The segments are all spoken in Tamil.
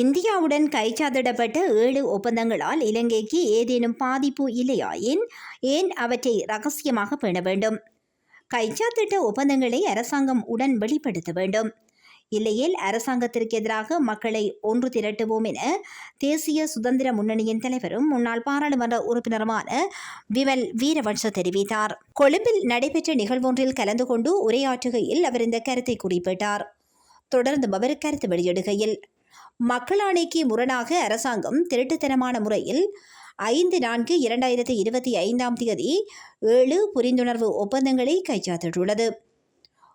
இந்தியாவுடன் கைச்சாதிடப்பட்ட ஏழு ஒப்பந்தங்களால் இலங்கைக்கு ஏதேனும் பாதிப்பு இல்லையாயின் ஏன் அவற்றை ரகசியமாக பேண வேண்டும்? கைச்சாத்திட்ட ஒப்பந்தங்களை அரசாங்கம் உடன் வெளிப்படுத்த வேண்டும். இல்லையில் அரசாங்கத்திற்கு எதிராக மக்களை ஒன்று திரட்டுவோம் என தேசிய சுதந்திர முன்னணியின் தலைவரும் முன்னாள் பாராளுமன்ற உறுப்பினருமான விமல் வீரவன்ச தெரிவித்தார். கொழும்பில் நடைபெற்ற நிகழ்வொன்றில் கலந்து கொண்டு உரையாற்றுகையில் அவர் இந்த கருத்தை குறிப்பிட்டார். தொடர்ந்து அவர் கருத்து வெளியிடுகையில் மக்களாணைக்கு முரணாக அரசாங்கம் திருட்டுத்தனமான முறையில் ஐந்து நான்கு இரண்டாயிரத்தி இருபத்தி ஐந்தாம் தேதி ஏழு புரிந்துணர்வு ஒப்பந்தங்களை கைச்சாத்திட்டுள்ளது.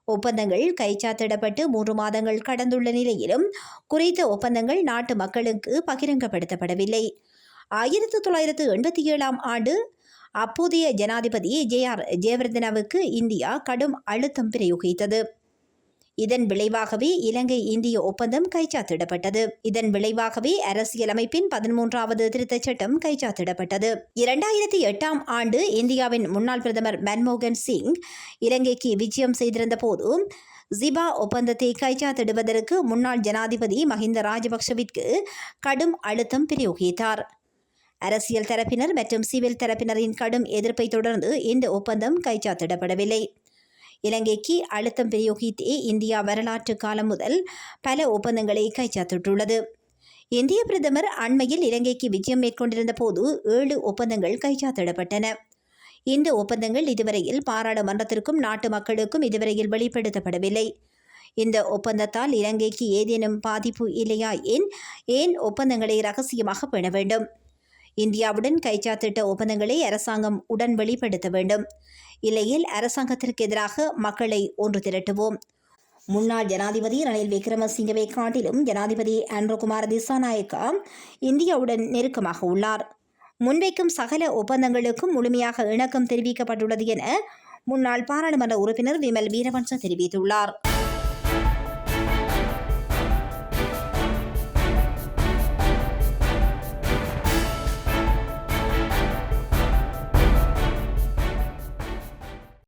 ஒப்பந்தங்கள் கைச்சாத்திடப்பட்டு மூன்று மாதங்கள் கடந்துள்ள நிலையிலும் குறித்த ஒப்பந்தங்கள் நாட்டு மக்களுக்கு பகிரங்கப்படுத்தப்படவில்லை. ஆயிரத்தி தொள்ளாயிரத்து எண்பத்தி ஏழாம் ஆண்டு அப்போதைய ஜனாதிபதி ஜே ஆர் ஜெயவர்தனாவுக்கு இந்தியா கடும் அழுத்தம் பிரயோகித்தது. இதன் விளைவாகவே இலங்கை இந்திய ஒப்பந்தம் கைச்சாத்திடப்பட்டது. இதன் விளைவாகவே அரசியலமைப்பின் பதிமூன்றாவது திருத்தச் சட்டம் கைச்சாத்திடப்பட்டது. இரண்டாயிரத்தி எட்டாம் ஆண்டு இந்தியாவின் முன்னாள் பிரதமர் மன்மோகன் சிங் இலங்கைக்கு விஜயம் செய்திருந்த போது ஜிபா ஒப்பந்தத்தை கைச்சாத்திடுவதற்கு முன்னாள் ஜனாதிபதி மஹிந்த ராஜபக்ஷவிற்கு கடும் அழுத்தம் பிரயோகித்தார். அரசியல் தரப்பினர் மற்றும் சிவில் தரப்பினரின் கடும் எதிர்ப்பை தொடர்ந்து இந்த ஒப்பந்தம் கைச்சாத்திடப்படவில்லை. இலங்கைக்கு அழுத்தம் பிரயோகித்தே இந்தியா வரலாற்று காலம் முதல் பல ஒப்பந்தங்களை கைச்சாத்திட்டுள்ளது. இந்திய பிரதமர் அண்மையில் இலங்கைக்கு விஜயம் மேற்கொண்டிருந்த போது ஏழு ஒப்பந்தங்கள் கைச்சாத்திடப்பட்டன. இந்த ஒப்பந்தங்கள் இதுவரையில் பாராளுமன்றத்திற்கும் நாட்டு மக்களுக்கும் இதுவரையில் வெளிப்படுத்தப்படவில்லை. இந்த ஒப்பந்தத்தால் இலங்கைக்கு ஏதேனும் பாதிப்பு இல்லையா ஏன் ஏன் ஒப்பந்தங்களை ரகசியமாக பெற வேண்டும்? இந்தியாவுடன் கைச்சாத்திட்ட ஒப்பந்தங்களை அரசாங்கம் உடன் வெளிப்படுத்த வேண்டும். இல்லையில் அரசாங்கத்திற்கு எதிராக மக்களை ஒன்று திரட்டுவோம். முன்னாள் ஜனாதிபதி ரணில் விக்ரமசிங்கவை காட்டிலும் ஜனாதிபதி ஆண்ட்ரோகுமார் திசாநாயக்கா இந்தியாவுடன் நெருக்கமாக உள்ளார். முன்வைக்கும் சகல ஒப்பந்தங்களுக்கும் முழுமையாக இணக்கம் தெரிவிக்கப்பட்டுள்ளது என முன்னாள் பாராளுமன்ற உறுப்பினர் விமல் வீரவன்ச தெரிவித்துள்ளார்.